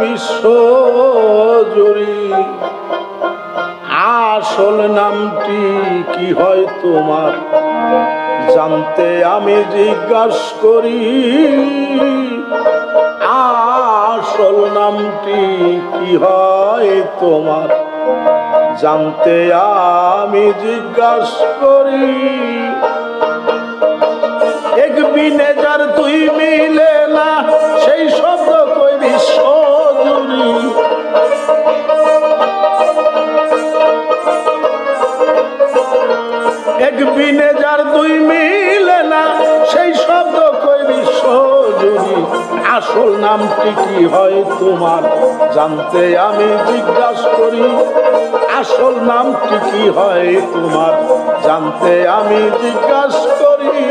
বিশ্ব জুড়ি? আসল নামটি কি হয় তোমার? জানতে আমি জিজ্ঞাস করি। আসল নামটি কি হয় তোমার? জানতে আমি জিজ্ঞাস করি। এক বিনে আসল নামটি কি হয় তোমার? জানতে আমি জিজ্ঞাস করি, আসল নামটি কি হয় তোমার? জানতে আমি জিজ্ঞাস করি।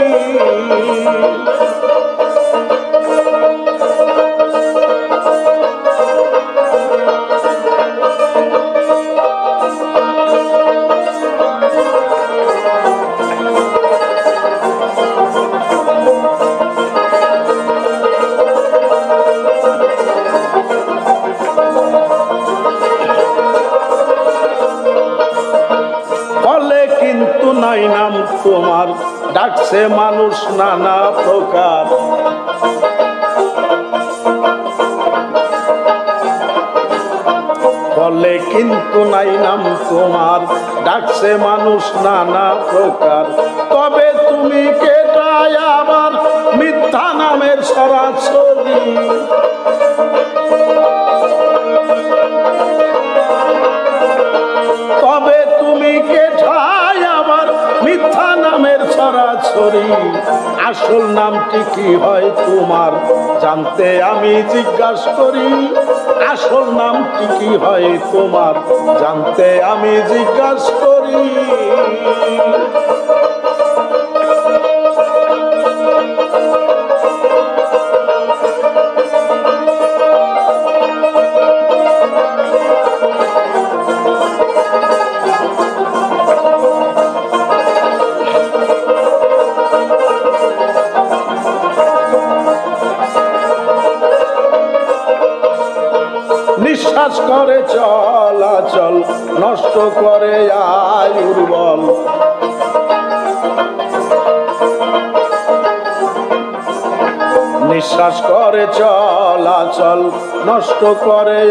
তোমার ডাকছে মানুষ নানা প্রকার। ফলে কিন্তু নাই নাম তোমার, ডাকছে মানুষ নানা প্রকার। তবে তুমি কেটাই আবার মিথ্যা নামের সরাসরি। ছড়াছড়ি আসল নামটি কি হয় তোমার? জানতে আমি জিজ্ঞাসা করি। আসল নামটি কি হয় তোমার? জানতে আমি জিজ্ঞাসা করি। নিঃশ্বাস করে চলাচল নষ্ট করে আয়ুর বল নিঃশ্বাস করে চলাচল নষ্ট করে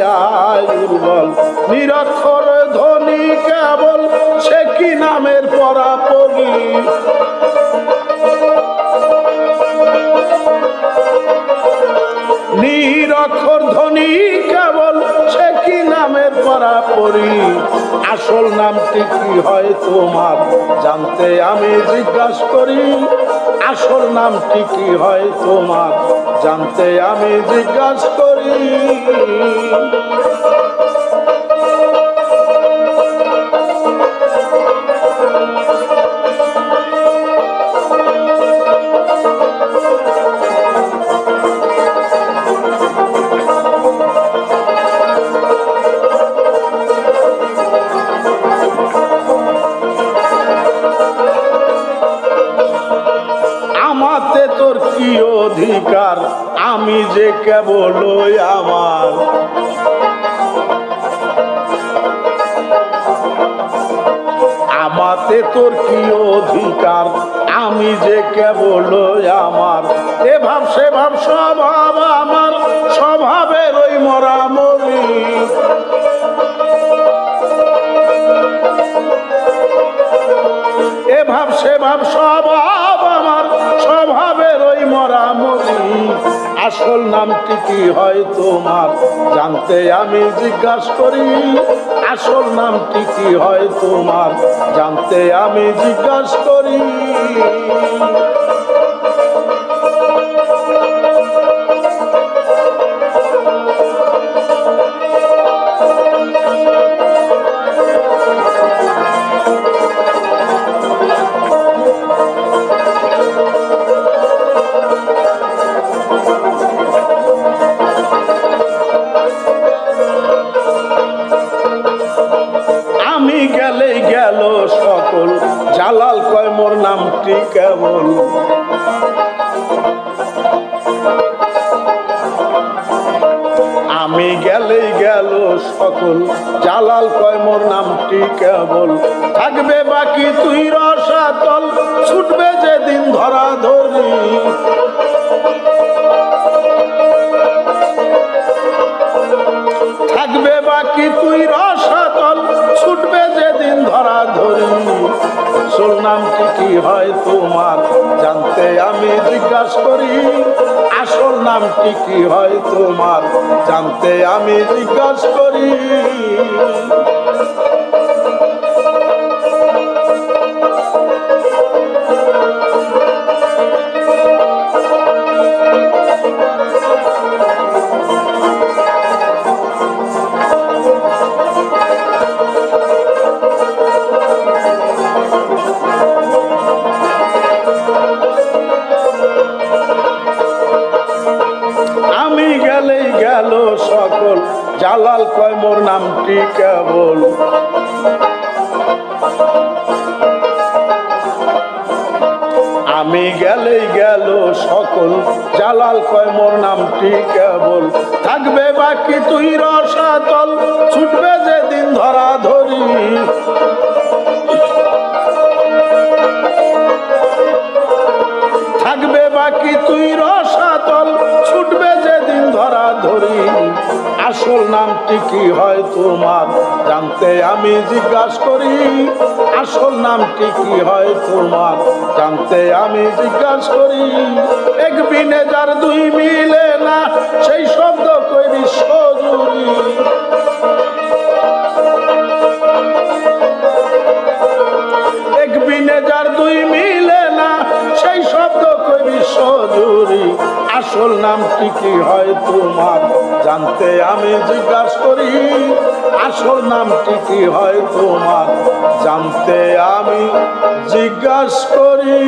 আয়ুর বল নিরক্ষর ধ্বনি কেবল সে কি নামের পরাপরি নিরক্ষর ধ্বনি কেবল নামের পড়ি। আসল নামটি কি হয় তোমার? জানতে আমি জিজ্ঞাসা করি, আসল নামটি কি হয় তোমার? জানতে আমি জিজ্ঞাসা করি। আমি যে কেবল আমার। আমাতে তোর কি অধিকার? আমি যে কেবল আমার। এ ভাব, সে ভাব, স্বভাব আমার। স্বভাবের ওই মরামরি। এ ভাব, সে ভাব, স্বভাব আসল নামটি কি হয় তোমার? জানতে আমি জিজ্ঞাসা করি, আসল নামটি কি হয় তোমার? জানতে আমি জিজ্ঞাসা করি। নামটি কেবল আমি গেলেই গেল সকল। জালাল কয়, মোর নামটি কেবল? থাকবে বাকি তুই রসাতল। ছুটবে যেদিন আসল নাম কি কি হয় তোমার? জানতে আমি জিজ্ঞাসা করি, আসল নামটি কি হয় তোমার? জানতে আমি জিজ্ঞাসা করি। আমি গেলেই গেল সকল। জালাল কয় মোর নামটি কেবল? থাকবে বাকি তুই রসাতল। নামটি কি হয় তোমার? জানতে আমি জিজ্ঞাসা করি, আসল নামটি কি হয় তোমার? জানতে আমি জিজ্ঞাসা করি এক বিনে যার দুই মিলে না, সেই শব্দ কই বিশ্ব? জানতে আমি জিজ্ঞাসা করি আসল নামটি কি হয় তোমার? জানতে আমি জিজ্ঞাসা করি।